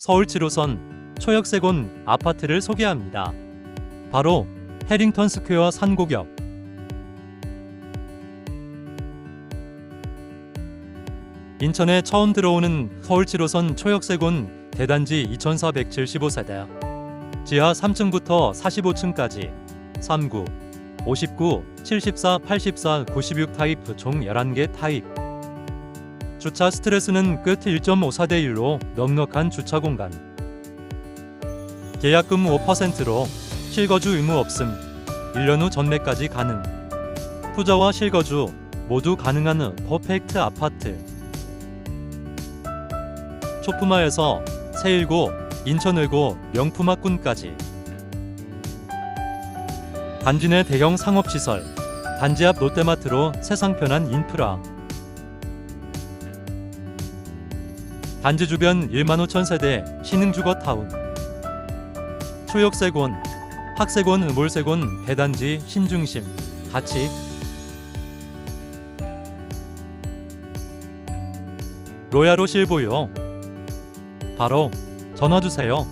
서울 7호선 초역세곤 아파트를 소개합니다. 바로 해링턴 스퀘어 산곡역. 인천에 처음 들어오는 서울 7호선 초역세곤 대단지 2475세대. 지하 3층부터 45층까지 39, 59, 74, 84, 96 타입 총 11개 타입. 주차 스트레스는 끝 1.54대 1로 넉넉한 주차 공간. 계약금 5%로 실거주 의무 없음. 1년 후 전매까지 가능. 투자와 실거주 모두 가능한 퍼펙트 아파트. 초품화에서 세일고, 인천을고, 명품학군까지. 단지 내 대형 상업시설, 단지 앞 롯데마트로 세상 편한 인프라. 단지 주변 1만 5천 세대 신흥주거 타운. 초역세곤, 학세곤, 몰세곤, 대단지, 신중심, 같이 로얄로 실보요. 바로 전화 주세요.